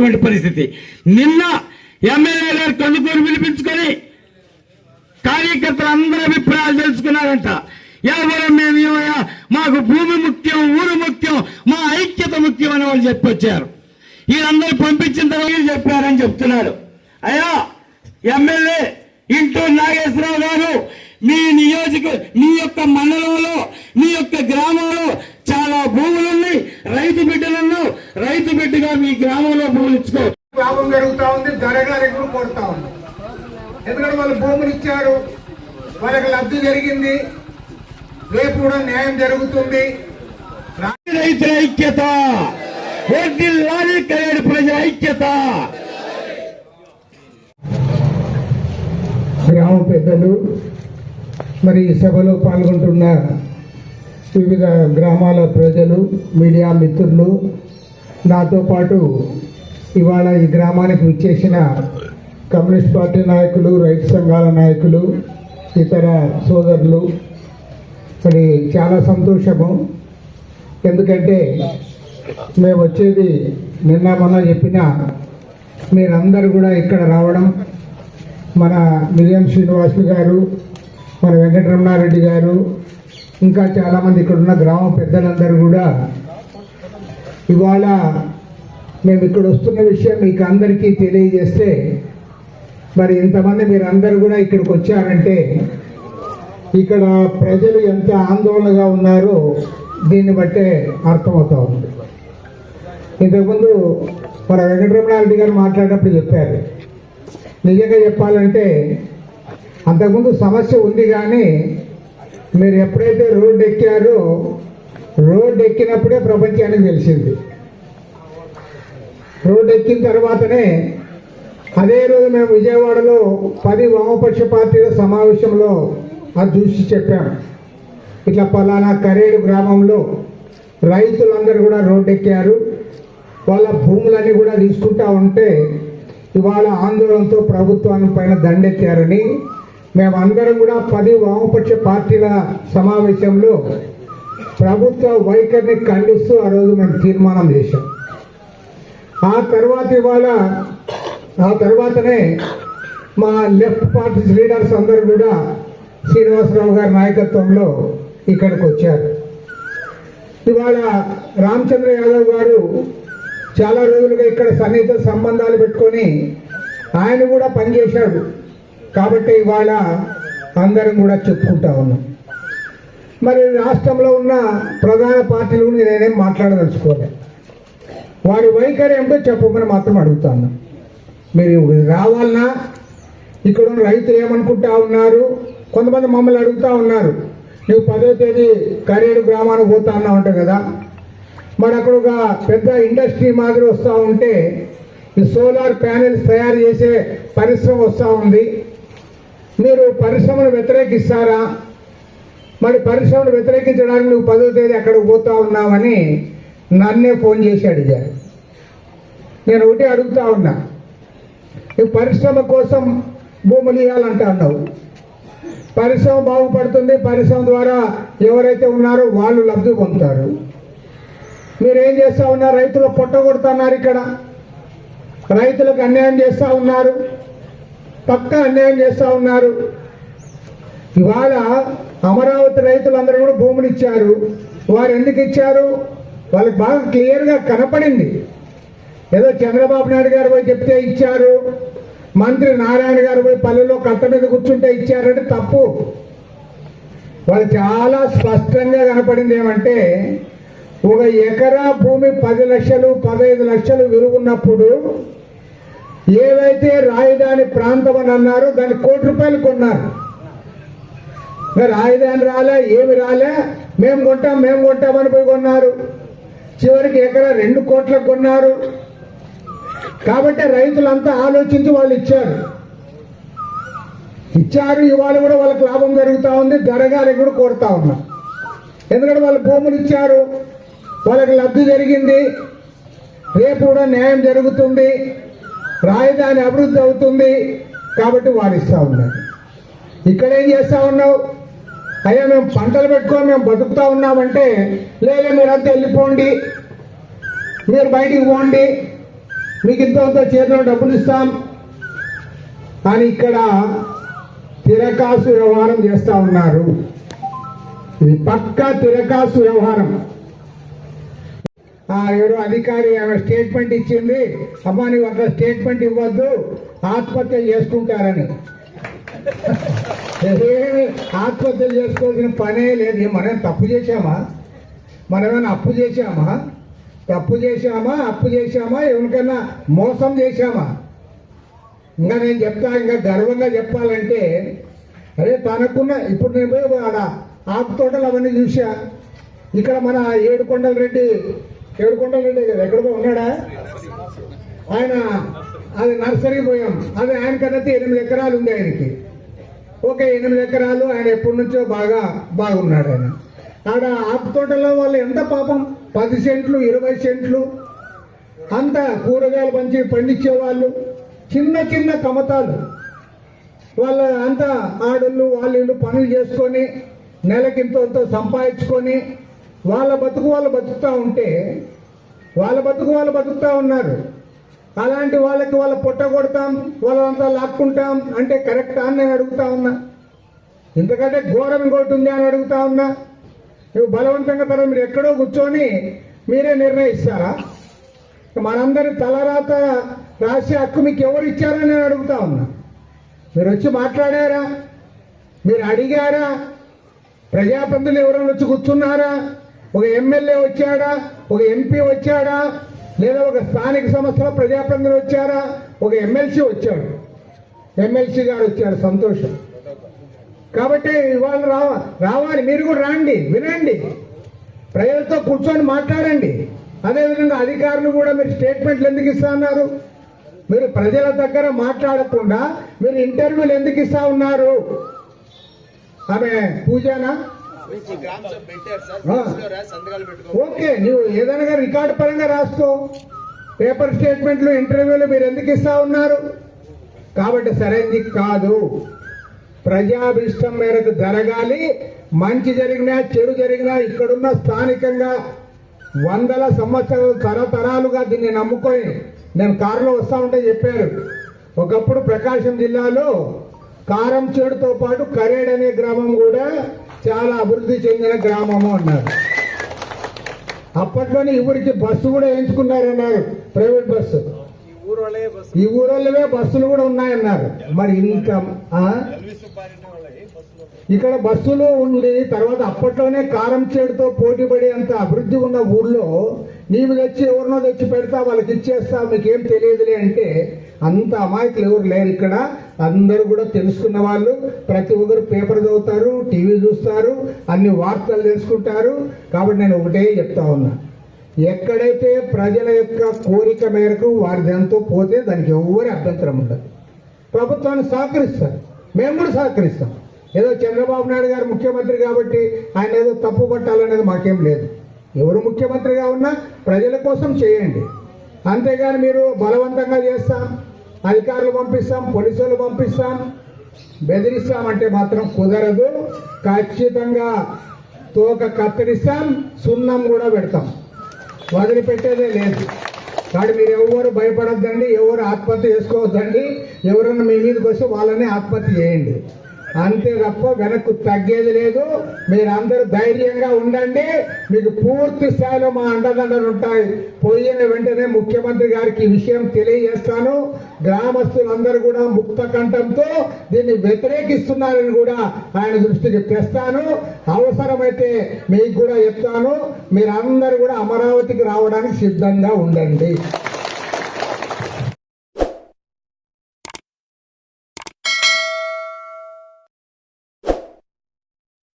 ఉన్నటువంటి పరిస్థితి. నిన్న ఎమ్మెల్యే గారు కందుకూరు పిలిపించుకొని కార్యకర్తలు అందరి అభిప్రాయాలు తెలుసుకున్నారంట. ఎవరు మేము ఏమయ్యా మాకు భూమి ముఖ్యం ఊరు ముఖ్యం మా ఐక్యత ముఖ్యం అని వాళ్ళు చెప్పొచ్చారు. వీళ్ళందరూ పంపించిన తర్వాత చెప్పారని చెప్తున్నారు. అయ్యా ఎమ్మెల్యే ఇంటూ నాగేశ్వరరావు గారు మీ నియోజక మీ యొక్క మండలంలో మీ యొక్క గ్రామంలో చాలా భూములు ఉన్నాయి. రైతు బిడ్డలను రైతు బిడ్డగా మీ గ్రామంలో భూములు ఇచ్చుకో. లాభం జరుగుతా ఉంది ధరగా రెట్లు కొడతా ఉంది. ఎందుకంటే వాళ్ళు భూములు ఇచ్చారు. వాళ్ళకి లబ్ధి జరిగింది. రేపు కూడా న్యాయం జరుగుతుంది. రైతుల ఐక్యత. కరేడు ప్రజల ఐక్యత. గ్రామ పెద్దలు మరి ఈ సభలో పాల్గొంటున్న వివిధ గ్రామాల ప్రజలు మీడియా మిత్రులు నాతో పాటు ఇవాళ ఈ గ్రామానికి విచ్చేసిన కమ్యూనిస్ట్ పార్టీ నాయకులు రైతు సంఘాల నాయకులు ఇతర సోదరులు. మరి చాలా సంతోషము. ఎందుకంటే మేము వచ్చేది నిన్న మొన్న చెప్పిన మీరందరూ కూడా ఇక్కడ రావడం మన మిలియం శ్రీనివాసులు గారు మన వెంకటరమణారెడ్డి గారు ఇంకా చాలామంది ఇక్కడ ఉన్న గ్రామ పెద్దలందరూ కూడా ఇవాళ మేము ఇక్కడ వస్తున్న విషయం మీకు అందరికీ తెలియజేస్తే మరి ఇంతమంది మీరు అందరూ కూడా ఇక్కడికి వచ్చారంటే ఇక్కడ ప్రజలు ఎంత ఆందోళనగా ఉన్నారో దీన్ని బట్టే అర్థమవుతా ఉంది. ఇంతకుముందు మన వెంకటరమణారెడ్డి గారు మాట్లాడేటప్పుడు చెప్పారు. నిజంగా చెప్పాలంటే అంతకుముందు సమస్య ఉంది కానీ మీరు ఎప్పుడైతే రోడ్డు ఎక్కారో రోడ్డు ఎక్కినప్పుడే ప్రపంచానికి తెలిసింది. రోడ్డు ఎక్కిన తర్వాతనే అదే రోజు మేము విజయవాడలో పది వామపక్ష పార్టీల సమావేశంలో అది చూసి చెప్పాము ఇట్లా పలానా కరేడు గ్రామంలో రైతులందరూ కూడా రోడ్డు ఎక్కారు. వాళ్ళ భూములన్నీ కూడా తీసుకుంటా ఉంటే ఇవాళ ఆందోళనతో ప్రభుత్వాన్ని పైన దండెత్తారని మేమందరం కూడా పది వామపక్ష పార్టీల సమావేశంలో ప్రభుత్వ వైఖరిని ఖండిస్తూ ఆ రోజు మేము తీర్మానం చేశాం. ఆ తర్వాత ఇవాళ ఆ తర్వాతనే మా లెఫ్ట్ పార్టీ లీడర్స్ అందరూ కూడా శ్రీనివాసరావు గారి నాయకత్వంలో ఇక్కడికి వచ్చారు. ఇవాళ రామచంద్ర యాదవ్ గారు చాలా రోజులుగా ఇక్కడ సన్నిహిత సంబంధాలు పెట్టుకొని ఆయన కూడా పనిచేశాడు. కాబట్టి ఇవాళ అందరం కూడా చెప్పుకుంటా ఉన్నాం. మరి రాష్ట్రంలో ఉన్న ప్రధాన పార్టీలు గురించి నేనేం మాట్లాడదలుచుకోలే. వారి వైఖరి ఏమిటో చెప్పమని మాత్రం అడుగుతాను మీరు రావాలన్నా ఇక్కడ ఉన్న రైతులు ఏమనుకుంటా ఉన్నారు? కొంతమంది మమ్మల్ని అడుగుతూ ఉన్నారు. నువ్వు పదో తేదీ కరేడు గ్రామానికి పోతా అన్నా ఉంటావు కదా. మరి అక్కడ ఒక పెద్ద ఇండస్ట్రీ మాదిరి వస్తూ ఉంటే ఈ సోలార్ ప్యానెల్స్ తయారు చేసే పరిశ్రమ వస్తూ ఉంది. మీరు పరిశ్రమను వ్యతిరేకిస్తారా? మరి పరిశ్రమను వ్యతిరేకించడానికి నువ్వు పదో తేదీ అక్కడికి పోతా ఉన్నావని నన్నే ఫోన్ చేసి అడిగారు నేను ఒకటి అడుగుతా ఉన్నా. ఈ పరిశ్రమ కోసం భూములు ఇవ్వాలంటా అన్నావు. పరిశ్రమ బాగుపడుతుంది పరిశ్రమ ద్వారా ఎవరైతే ఉన్నారో వాళ్ళు లబ్ధి పొందుతారు. మీరేం చేస్తా ఉన్నారు? రైతులు పొట్ట కొడుతున్నారు ఇక్కడ. రైతులకు అన్యాయం చేస్తూ ఉన్నారు. పక్కా అన్యాయం చేస్తూ ఉన్నారు. ఇవాళ అమరావతి రైతులందరూ కూడా భూములు ఇచ్చారు. వారు ఎందుకు ఇచ్చారు? వాళ్ళకి బాగా క్లియర్గా కనపడింది. ఏదో చంద్రబాబు నాయుడు గారు పోయి చెప్తే ఇచ్చారు. మంత్రి నారాయణ గారు పోయి పల్లెలో కట్ట మీద కూర్చుంటే ఇచ్చారంటే తప్పు. వాళ్ళు చాలా స్పష్టంగా కనపడింది ఏమంటే ఒక ఎకరా భూమి పది లక్షలు పదహైదు లక్షలు విలువున్నప్పుడు ఏవైతే రాజధాని ప్రాంతం అని అన్నారో దాన్ని కోటి రూపాయలు కొన్నారు. రాయదాని రాజధాని రాలే ఏమి రాలే? మేము కొంటాం మేము కొంటామని పోయి కొన్నారు. చివరికి ఎకరా రెండు కోట్లకు కొన్నారు. కాబట్టి రైతులంతా ఆలోచించి వాళ్ళు ఇచ్చారు. ఇచ్చారు ఇవాళ కూడా వాళ్ళకి లాభం జరుగుతూ ఉంది గడగాలి కూడా కోరుతా ఉన్నా. ఎందుకంటే వాళ్ళు భూములు ఇచ్చారు వాళ్ళకి లబ్ధి జరిగింది. రేపు కూడా న్యాయం జరుగుతుంది. రాజధాని అభివృద్ధి అవుతుంది కాబట్టి వాడిస్తూ ఇస్తా ఉన్నారు ఇక్కడ ఏం చేస్తా ఉన్నావు? అయ్యా మేము పంటలు పెట్టుకొని మేము బతుకుతా ఉన్నామంటే లేదా మీరంతా వెళ్ళిపోండి. మీరు బయటికి పోండి. మీకు ఇంత చేతిలో డబ్బులు ఇస్తాం. అని ఇక్కడ తిరకాసు వ్యవహారం చేస్తూ ఉన్నారు. ఇది పక్కా తిరకాసు వ్యవహారం. ఎవరో అధికారి ఆమె స్టేట్మెంట్ ఇచ్చింది. అమ్మా నువ్వు అట్లా స్టేట్మెంట్ ఇవ్వద్దు. ఆత్మహత్య చేసుకుంటారని. ఆత్మహత్య చేసుకోవాల్సిన పనే లేదు. మనం తప్పు చేశామా? మనమేమైనా అప్పు చేశామా? తప్పు చేశామా? అప్పు చేశామా? ఎవరికైనా మోసం చేశామా? ఇంకా నేను చెప్తా ఇంకా గర్వంగా చెప్పాలంటే అరే తనకున్న ఇప్పుడు నేను పోయి ఆడ ఆకు తోటలు అవన్నీ చూసా ఇక్కడ మన ఏడుకొండల రెడ్డి ఏడుకొండల కదా ఎక్కడికో ఉన్నాడా? ఆయన అది నర్సరీ పోయాం అది ఆయన కన్నా ఎనిమిది ఎకరాలు ఉంది ఆయనకి. ఓకే ఎనిమిది ఎకరాలు ఆయన ఎప్పటి నుంచో బాగా బాగున్నాడు ఆయన. ఆడ ఆపు తోటలో వాళ్ళు ఎంత పాపం? పది సెంట్లు ఇరవై సెంట్లు. అంత కూరగాయలు పంచి పండించే వాళ్ళు చిన్న చిన్న కమతాలు. వాళ్ళ అంతా ఆడళ్ళు వాళ్ళు పనులు చేసుకొని నెలకింతో సంపాదించుకొని వాళ్ళ బతుకు వాళ్ళు బతుకుతూ ఉంటే వాళ్ళ బతుకు వాళ్ళు బతుకుతూ ఉన్నారు. అలాంటి వాళ్ళకి వాళ్ళ పొట్ట కొడతాం వాళ్ళంతా లాక్కుంటాం అంటే కరెక్టా అని నేను అడుగుతా ఉన్నా. ఎందుకంటే ఘోరం ఇంకోటి ఉంది అని అడుగుతా ఉన్నా. నువ్వు బలవంతంగా తర్వాత మీరు ఎక్కడో కూర్చొని మీరే నిర్ణయిస్తారా? మనందరి తలరాత రాసే హక్కు మీకు ఎవరు ఇచ్చారని నేను అడుగుతా ఉన్నా. మీరు వచ్చి మాట్లాడారా? మీరు అడిగారా? ప్రజాప్రతినిధులు ఎవరైనా వచ్చి కూర్చున్నారా? ఒక ఎమ్మెల్యే వచ్చాడా? ఒక ఎంపీ వచ్చాడా? లేదా ఒక స్థానిక సంస్థల ప్రజాప్రతినిధులు వచ్చారా? ఒక ఎమ్మెల్సీ వచ్చాడు. ఎమ్మెల్సీ గారు వచ్చారు సంతోషం. కాబట్టి ఇవాళ రావ రావాలి. మీరు కూడా రాండి వినండి. ప్రజలతో కూర్చొని మాట్లాడండి. అదేవిధంగా అధికారులు కూడా మీరు స్టేట్మెంట్లు ఎందుకు ఇస్తా ఉన్నారు? మీరు ప్రజల దగ్గర మాట్లాడకుండా మీరు ఇంటర్వ్యూలు ఎందుకు ఇస్తా ఉన్నారు? ఆమె పూజానా? ఓకే నువ్వు ఏదైనా రికార్డు పరంగా రాసుకో. పేపర్ స్టేట్మెంట్లు ఇంటర్వ్యూలు మీరు ఎందుకు ఇస్తా ఉన్నారు? కాబట్టి సరైనది కాదు. ప్రజాభిష్టం మేరకు జరగాలి. మంచి జరిగినా చెడు జరిగినా ఇక్కడున్న స్థానికంగా వందల సంవత్సరాలు తరతరాలుగా దీన్ని నమ్ముకొని నేను కారులో వస్తా ఉంటే చెప్పారు. ఒకప్పుడు ప్రకాశం జిల్లాలో కారం చెడుతో పాటు కరేడ్ అనే గ్రామం కూడా చాలా అభివృద్ధి చెందిన గ్రామము అన్నారు. అప్పట్లోనే ఊరికి బస్సు కూడా ఎంచుకున్నారన్నారు ప్రైవేట్ బస్సు. ఈ ఊరోళ్ళవే బస్సులు కూడా ఉన్నాయన్నారు. మరి ఇంకా ఇక్కడ బస్సులు ఉండి తర్వాత అప్పట్లోనే కారం చేడుతో పోటీ పడి అంత అభివృద్ధి ఉన్న ఊర్లో నీవు తెచ్చి ఎవరినో తెచ్చి పెడతా వాళ్ళకి ఇచ్చేస్తా మీకేం తెలియదులే అంటే అంత అమాయకులు ఎవరు లేరు ఇక్కడ. అందరూ కూడా తెలుసుకున్న వాళ్ళు ప్రతి ఒక్కరు పేపర్ చదువుతారు టీవీ చూస్తారు అన్ని వార్తలు తెలుసుకుంటారు. కాబట్టి నేను ఒకటే చెప్తా ఉన్నా. ఎక్కడైతే ప్రజల యొక్క కోరిక మేరకు వారి దాంతో పోతే దానికి ఎవరి అభ్యంతరం ఉండదు. ప్రభుత్వాన్ని సహకరిస్తారు. మేము కూడా సహకరిస్తాం. ఏదో చంద్రబాబు నాయుడు గారు ముఖ్యమంత్రి కాబట్టి ఆయన ఏదో తప్పు పట్టాలనేది మాకేం లేదు. ఎవరు ముఖ్యమంత్రిగా ఉన్నా ప్రజల కోసం చేయండి. అంతేగాని మీరు బలవంతంగా చేస్తాం. అధికారులు పంపిస్తాం పోలీసులు పంపిస్తాం. బెదిరిస్తామంటే మాత్రం కుదరదు. ఖచ్చితంగా తోక కత్తిరిస్తాం సున్నం కూడా పెడతాం. వదిలిపెట్టేదే లేదు. కానీ మీరు ఎవరు భయపడొద్దండి ఎవరు ఆత్మహత్య చేసుకోవద్దండి. ఎవరన్నా మీ మీదకి వస్తే వాళ్ళని ఆత్మహత్య చేయండి. అంతే తప్ప వెనక్కు తగ్గేది లేదు. మీరందరూ ధైర్యంగా ఉండండి. మీకు పూర్తి స్థాయిలో మా అండదండలు ఉంటాయి. పోయిన వెంటనే ముఖ్యమంత్రి గారికి ఈ విషయం తెలియజేస్తాను. గ్రామస్తులందరూ కూడా ముక్త కంఠంతో దీన్ని వ్యతిరేకిస్తున్నారని కూడా ఆయన దృష్టికి తెస్తాను. అవసరమైతే మీకు కూడా చెప్తాను. మీరందరూ కూడా అమరావతికి రావడానికి సిద్ధంగా ఉండండి.